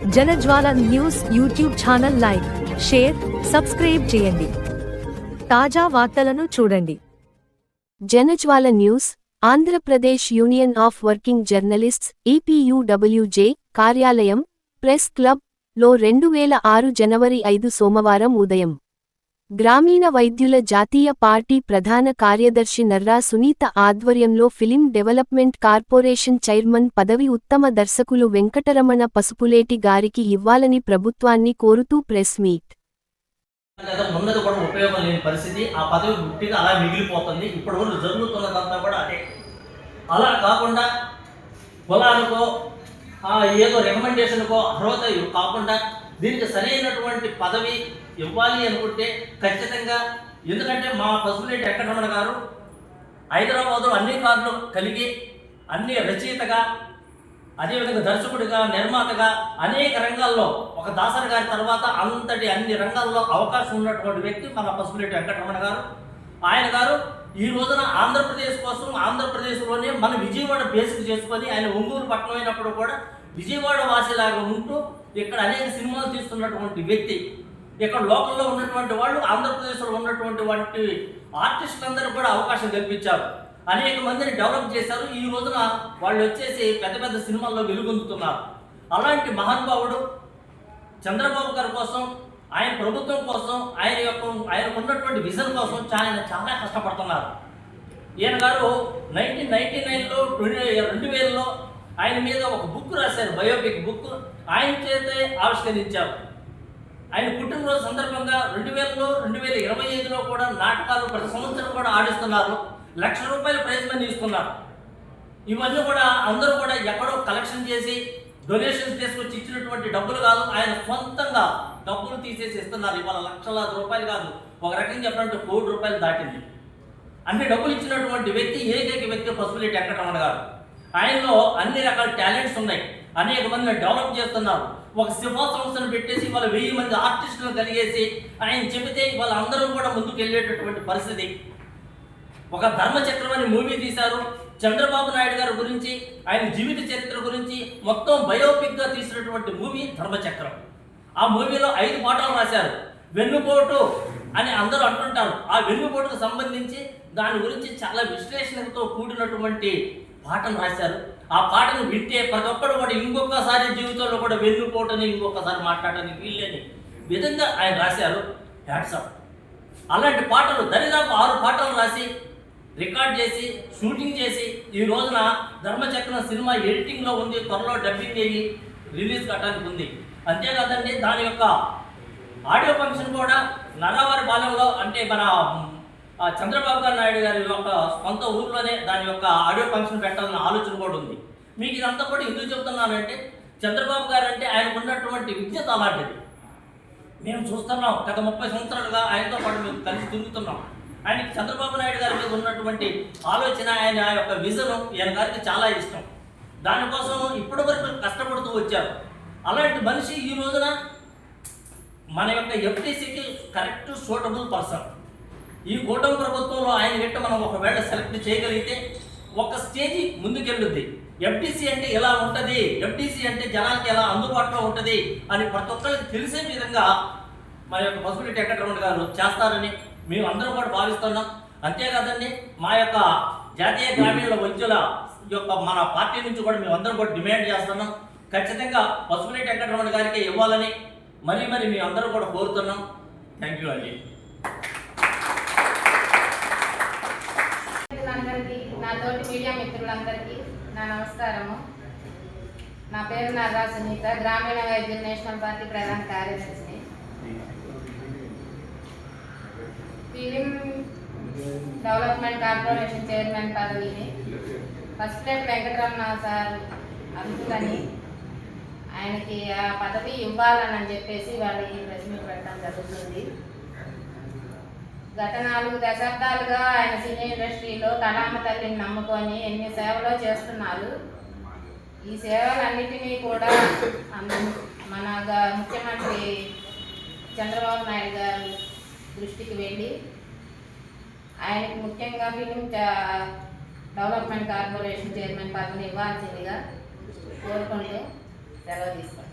Janajwala news YouTube channel like share subscribe చేయండి. తాజా వార్తలను చూడండి. Janajwala news Andhra Pradesh union of working journalists APUWJ కార్యాలయం press క్లబ్లో రెండు వేల ఆరు జనవరి ఐదు సోమవారం ఉదయం. గ్రామీణ వైద్యుల జాతీయ పార్టీ ప్రధాన కార్యదర్శి నర్రా సునీత ఆధ్వర్యంలో ఫిలిం డెవలప్మెంట్ కార్పొరేషన్ చైర్మన్ పదవి ఉత్తమ దర్శకులు వెంకటరమణ పసుపులేటి గారికి ఇవ్వాలని ప్రభుత్వాన్ని కోరుతూ ప్రెస్ మీట్. ఉన్నది కూడా ఉపయోగం లేని పరిస్థితి. ఆ పదవి గుట్టిగా అలా మిగిలిపోతుంది. ఇప్పటి వరకు జరుగుతున్నదంతా కూడా అదే. అలా కాకుండా కులానికో ఏదో రికమెండేషన్కో అర్హత కాకుండా దీనికి సరైనటువంటి పదవి ఇవ్వాలి అనుకుంటే ఖచ్చితంగా. ఎందుకంటే మా పసుపులేటి వెంకటరమణ గారు హైదరాబాద్లో అన్ని కార్లు కలిగి అన్ని రచయితగా అదేవిధంగా దర్శకుడిగా నిర్మాతగా అనేక రంగాల్లో ఒక దాసరి గారి తర్వాత అంతటి అన్ని రంగాల్లో అవకాశం ఉన్నటువంటి వ్యక్తి మన పసుపులేటి వెంకటరమణ గారు. ఆయన గారు ఈ రోజున ఆంధ్రప్రదేశ్ కోసం ఆంధ్రప్రదేశ్లోనే మన విజయవాడ బేసిక్ చేసుకొని ఆయన ఒంగూరు పట్టణం అయినప్పుడు కూడా విజయవాడ వాసిలాగా ఉంటూ ఇక్కడ అనేక సినిమాలు తీస్తున్నటువంటి వ్యక్తి ఇక్కడ లోకల్లో ఉన్నటువంటి వాళ్ళు ఆంధ్రప్రదేశ్లో ఉన్నటువంటి వంటి ఆర్టిస్టులందరూ కూడా అవకాశం కల్పించారు. అనేక మందిని డెవలప్ చేశారు. ఈ రోజున వాళ్ళు వచ్చేసి పెద్ద పెద్ద సినిమాల్లో వెలుగొందుతున్నారు. అలాంటి మహానుభావుడు చంద్రబాబు గారి కోసం ఆయన ప్రభుత్వం కోసం ఆయన యొక్క ఆయనకు ఉన్నటువంటి విజన్ కోసం చాలా చాలా కష్టపడుతున్నారు. ఈయన గారు నైన్టీన్ నైన్టీ నైన్లో రెండు వేలలో ఆయన మీద ఒక బుక్ రాశారు బయోపిక్ బుక్ ఆయన చేతే ఆవిష్కరించారు. ఆయన పుట్టినరోజు సందర్భంగా రెండు వేలలో రెండు వేల ఇరవై ఐదులో కూడా నాటకాలు ప్రతి సంవత్సరం కూడా ఆడిస్తున్నారు. లక్ష రూపాయల ప్రైజ్ మనీ ఇస్తున్నారు. ఇవన్నీ కూడా అందరూ కూడా ఎక్కడో కలెక్షన్ చేసి డొనేషన్స్ తీసుకొచ్చి ఇచ్చినటువంటి డబ్బులు కాదు ఆయన సొంతంగా డబ్బులు తీసేసి ఇస్తున్నారు. ఇవాళ లక్షలాది రూపాయలు కాదు ఒక రకంగా చెప్పాలంటే కోటి రూపాయలు దాటింది. అన్ని డబ్బులు ఇచ్చినటువంటి వ్యక్తి ఏకైక వ్యక్తి పసుపులేటి వెంకటరమణ గారు ఆయనలో అన్ని రకాల టాలెంట్స్ ఉన్నాయి. అనేక మందిని డెవలప్ చేస్తున్నారు. ఒక శివా సంస్థను పెట్టేసి వాళ్ళ వెయ్యి మంది ఆర్టిస్టులను కలిగేసి ఆయన చెబితే వాళ్ళ అందరూ కూడా ముందుకు వెళ్ళేటటువంటి పరిస్థితి. ఒక ధర్మచక్రం అనే మూవీ తీశారు. చంద్రబాబు నాయుడు గారి గురించి ఆయన జీవిత చరిత్ర గురించి మొత్తం బయోపిక్గా తీసినటువంటి మూవీ ధర్మచక్రం. ఆ మూవీలో ఐదు పాటలు రాశారు. వెన్నుపోటు అని అందరూ అంటుంటారు. ఆ వెన్నుపోటుకు సంబంధించి దాని గురించి చాలా విశ్లేషణతో కూడినటువంటి పాటలు రాశారు. ఆ పాటను వింటే ప్రతి ఒక్కరు కూడా ఇంకొకసారి జీవితంలో కూడా వెళ్ళిపోవటం ఇంకొకసారి మాట్లాడడానికి వీల్లేని విధంగా ఆయన రాశారు. హ్యాట్సప్ అలాంటి పాటలు దరిదాపు ఆరు పాటలు రాసి రికార్డ్ చేసి షూటింగ్ చేసి ఈ రోజున ధర్మచక్రం సినిమా ఎడిటింగ్లో ఉంది త్వరలో డబ్బింగ్ అయ్యి రిలీజ్ కట్టడానికి ఉంది. అంతేకాదండి దాని యొక్క ఆడియో ఫంక్షన్ కూడా నల్లవారి బాలంలో అంటే మన చంద్రబాబు గారు నాయుడు గారి యొక్క సొంత ఊర్లోనే దాని యొక్క ఆడియో ఫంక్షన్ పెట్టాలన్న ఆలోచన కూడా ఉంది. మీకు ఇదంతా కూడా ఎందుకు చెప్తున్నానంటే చంద్రబాబు గారు అంటే ఆయనకు ఉన్నటువంటి విజ్ఞత అలాంటిది. మేము చూస్తున్నాం గత ముప్పై సంవత్సరాలుగా ఆయనతో పాటు మేము కలిసి తిరుగుతున్నాం. ఆయనకి చంద్రబాబు నాయుడు గారి మీద ఉన్నటువంటి ఆలోచన ఆయన యొక్క విజన్ ఈయన గారికి చాలా ఇష్టం. దానికోసం ఇప్పటి వరకు కష్టపడుతూ వచ్చారు. అలాంటి మనిషి ఈ రోజున మన యొక్క ఎఫ్టీసీకి కరెక్ట్ సూటబుల్ పర్సన్ ఈ కూటమి ప్రభుత్వంలో ఆయన గట్ట మనం ఒకవేళ సెలెక్ట్ చేయగలిగితే ఒక స్టేజీ ముందుకెళ్ళుద్ది. ఎఫ్టీసీ అంటే ఎలా ఉంటుంది? ఎఫ్టీసీ అంటే జనానికి ఎలా అందుబాటులో ఉంటుంది అని ప్రతి ఒక్కరికి తెలిసే విధంగా మా యొక్క పసుపుటి వెంకటరమణ గారు చేస్తారని మేము అందరం కూడా భావిస్తున్నాం. అంతేకాదండి మా యొక్క జాతీయ గ్రామీణ వైద్యుల యొక్క మన పార్టీ నుంచి కూడా మేము అందరం కూడా డిమాండ్ చేస్తున్నాం. ఖచ్చితంగా పసుపులేటి వెంకటరమణ గారికి ఇవ్వాలని మరీ మరి మేము అందరం కూడా కోరుతున్నాం. థ్యాంక్ యూ అండి. నాతోటి నా తోటి మీడియా మిత్రులందరికీ నా నమస్కారము. నా పేరు నాగా సునీత గ్రామీణ వైద్య నేషనల్ పార్టీ ప్రధాన కార్యదర్శిని ఫిలిం డెవలప్మెంట్ కార్పొరేషన్ చైర్మన్ పదవిని ఫస్ట్ టైం వెంకటరమణ సార్ అందుకని ఆయనకి ఆ పదవి ఇవ్వాలని చెప్పేసి వాళ్ళకి ప్రెస్ మీట్ పెట్టడం జరుగుతుంది. గత నాలుగు దశాబ్దాలుగా ఆయన సినీ ఇండస్ట్రీలో కళామ తల్లిని నమ్ముకొని ఎన్ని సేవలు చేస్తున్నారు? ఈ సేవలన్నిటినీ కూడా మన ముఖ్యమంత్రి చంద్రబాబు నాయుడు గారి దృష్టికి వెళ్ళి ఆయనకు ముఖ్యంగా ఫిలిం డెవలప్మెంట్ కార్పొరేషన్ చైర్మన్ పదవిని ఇవ్వాల్సిందిగా కోరుకుంటూ సెలవు తీసుకుంటాం